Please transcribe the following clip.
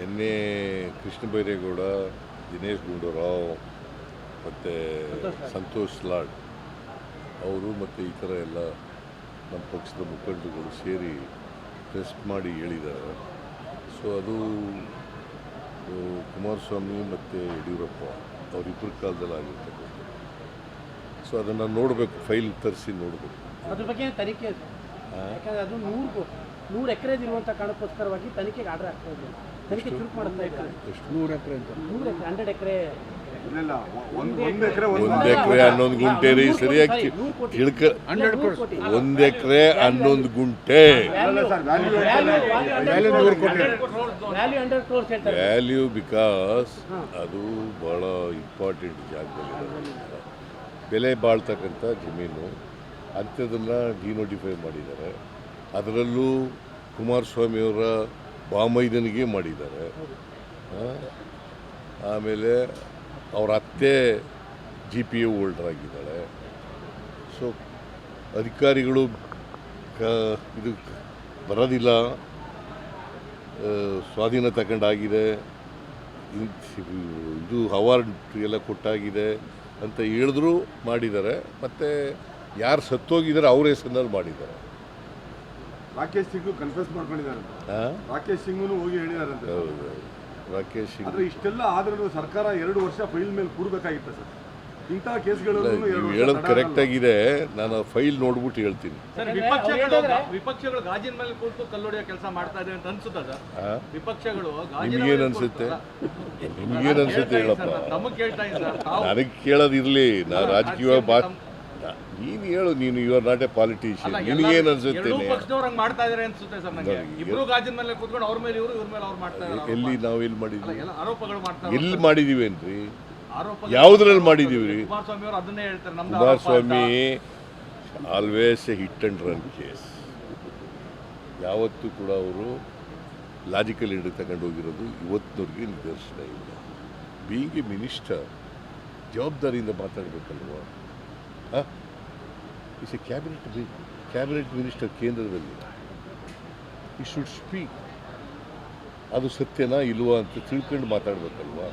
ನಿನ್ನೆ ಕೃಷ್ಣ ಬೈರೇಗೌಡ, ದಿನೇಶ್ ಗುಂಡೂರಾವ್ ಮತ್ತು ಸಂತೋಷ್ ಲಾಡ್ ಅವರು ಮತ್ತು ಈ ಥರ ಎಲ್ಲ ನಮ್ಮ ಪಕ್ಷದ ಮುಖಂಡರುಗಳು ಸೇರಿ ಟೆಸ್ಟ್ ಮಾಡಿ ಹೇಳಿದ್ದಾರೆ. ಸೊ ಅದು ಕುಮಾರಸ್ವಾಮಿ ಮತ್ತು ಯಡಿಯೂರಪ್ಪ ಅವರಿಬ್ಬರ ಕಾಲದಲ್ಲಿ ಆಗಿರ್ತಕ್ಕಂಥದ್ದು. ಸೊ ಅದನ್ನು ನೋಡಬೇಕು, ಫೈಲ್ ತರಿಸಿ ನೋಡಬೇಕು. ಅದ್ರ ಬಗ್ಗೆ ತನಿಖೆ. ಯಾಕಂದ್ರೆ ಅದು ನೂರು ನೂರು ಎಕರೆದಿರುವಂಥ ಕಾರಣಕ್ಕೋಸ್ಕರವಾಗಿ ತನಿಖೆಗೆ ಆರ್ಡರ್ ಆಗ್ತಾ ಇದೆ ತನಿಖೆ ಚುರುಕು ಮಾಡ್ತಾ ಇದ್ದಾರೆ. ನೂರು ಎಕರೆ ಅಂತ. ನೂರು ಎಕರೆ ಹಂಡ್ರೆಡ್ ಎಕರೆ. ಇಲ್ಲ ಒಂದು ಒಂದು ಎಕರೆ ಹನ್ನೊಂದು ಗುಂಟೆ ರೀ ಸರಿಯಾಗಿ ತಿಳ್ಕ ಒಂದ್ ಒಂದು ಎಕರೆ ಹನ್ನೊಂದು ಗುಂಟೆ. ವ್ಯಾಲ್ಯೂ ಬಿಕಾಸ್ ಅದು ಬಹಳ ಇಂಪಾರ್ಟೆಂಟ್ ಜಾಗದಲ್ಲಿ ಬೆಲೆ ಬಾಳ್ತಕ್ಕಂಥ ಜಮೀನು ಅಂಥದನ್ನು ಡಿನೋಟಿಫೈ ಮಾಡಿದ್ದಾರೆ. ಅದರಲ್ಲೂ ಕುಮಾರಸ್ವಾಮಿಯವರ ಬಾಮೈದನಿಗೆ ಮಾಡಿದ್ದಾರೆ. ಆಮೇಲೆ ಅವರ ಅತ್ತೆ ಜಿ ಪಿ ಎ ಹೋಲ್ಡರ್ ಆಗಿದ್ದಾಳೆ. ಸೊ ಅಧಿಕಾರಿಗಳು ಕ, ಇದು ಬರೋದಿಲ್ಲ. ಸ್ವಾಧೀನ ತಗೊಂಡಾಗಿದೆ ಇದು ಅವಾರ್ಡ್ ಎಲ್ಲ ಕೊಟ್ಟಾಗಿದೆ ಅಂತ ಹೇಳಿದ್ರು, ಮಾಡಿದ್ದಾರೆ. ಮತ್ತು ಯಾರು ಸತ್ತೋಗಿದ್ದಾರೆ ಅವ್ರ ಹೆಸರಿನಲ್ಲಿ ಮಾಡಿದ್ದಾರೆ. ರಾಕೇಶ್ ಸಿಂಗ್ ಕನ್ಫ್ಯೂಸ್ ಮಾಡ್ಕೊಂಡಿದ್ದಾರೆ. ಆ? ರಾಕೇಶ್ ಸಿಂಗ್ನು ಹೋಗಿ ಹೇಳಿದಾರಂತೆ. ಹೌದು ರಾಕೇಶ್ ಸಿಂಗ್ ಅಂದ್ರೆ ಇಷ್ಟೆಲ್ಲ ಆದ್ರೂ ಸರ್ಕಾರ ಎರಡು ವರ್ಷ ಫೈಲ್ ಮೇಲೆ ಕೂರ್ಬೇಕಾಗಿತ್ತು ಸರ್. ಇಂಥ ಕೇಸ್ಗಳು ನೀವು ಹೇಳೋದು ಕರೆಕ್ಟಾಗಿದೆ ನಾನು ಫೈಲ್ ನೋಡ್ಬಿಟ್ಟು ಹೇಳ್ತೀನಿ. ವಿಪಕ್ಷಗಳು ವಿಪಕ್ಷಗಳು ಗಾಜಿನ ಮೇಲೆ ಕೂತು ಕಲ್ಲೊಡೆಯೋ ಕೆಲಸ ಮಾಡ್ತಾ ಇದೆ ಅಂತ ಅನ್ಸುತ್ತಾ ಸರ್? ವಿಪಕ್ಷಗಳು ಗಾಜಿನ ನಿಮಗೇನು ಅನ್ಸುತ್ತೆ? ನಿಮ್ಗೇನು ಅನ್ಸುತ್ತೆ ಹೇಳಪ್ಪ. ನನಗೆ ಕೇಳೋದಿರಲಿ ನಾನು ರಾಜಕೀಯ ರಾಜಕೀಯವಾಗಿ ಬಾ ತಮ್ಮ- ನೀನು ಹೇಳು ನೀನು you are not a politician ನಿನಗೇನು ಅನ್ಸುತ್ತೆ ಮಾಡ್ತಾ ಇದಾರೆ ಅನ್ಸುತ್ತೆ ಸರ್ ನಂಗೆ ಇಬ್ರು ಗಾಜಿನ ಮೇಲೆ ಕೂತ್ಕೊಂಡು ಅವ್ರ ಮೇಲೆ ಇವರು ಇವ್ರ ಮೇಲೆ ಅವ್ರು ಮಾಡ್ತಾ ಇದ್ದಾರೆ ಎಲ್ಲಿ ನಾವು ಎಲ್ಲಿ ಮಾಡಿದ್ವಿ? ಎಲ್ಲ ಆರೋಪಗಳು ಮಾಡ್ತಾ ಎಲ್ಲಿ ಮಾಡಿದೀವೇನ್ರಿ ಏನ್ರಿ? ಯಾವುದ್ರಲ್ಲಿ ಮಾಡಿದೀವಿ ರೀ? ಕುಮಾರಸ್ವಾಮಿ ಅವರು ಅದನ್ನೇ ಹೇಳ್ತಾರೆ ನಮ್ಮ. Kumaraswamy always a hit and run case ಯಾವತ್ತೂ ಕೂಡ ಅವರು ಲಾಜಿಕಲ್ ಹಿಡಿದು ತಗೊಂಡು ಹೋಗಿರೋದು ಇವತ್ತಿನವ್ರಿಗೆ ನಿದರ್ಶನ ಇಲ್ಲ. ಬೀಯಿಂಗ್ ಎ ಮಿನಿಸ್ಟರ್ ಜವಾಬ್ದಾರಿಯಿಂದ ಮಾತಾಡಬೇಕಲ್ವಾ? Is a cabinet cabinet minister ಕೇಂದ್ರದಲ್ಲಿ ಈ ಶುಡ್ ಸ್ಪೀಕ್ ಅದು ಸತ್ಯನಾ ಇಲ್ವಾ ಅಂತ ತಿಳ್ಕೊಂಡು ಮಾತಾಡ್ಬೇಕಲ್ವಾ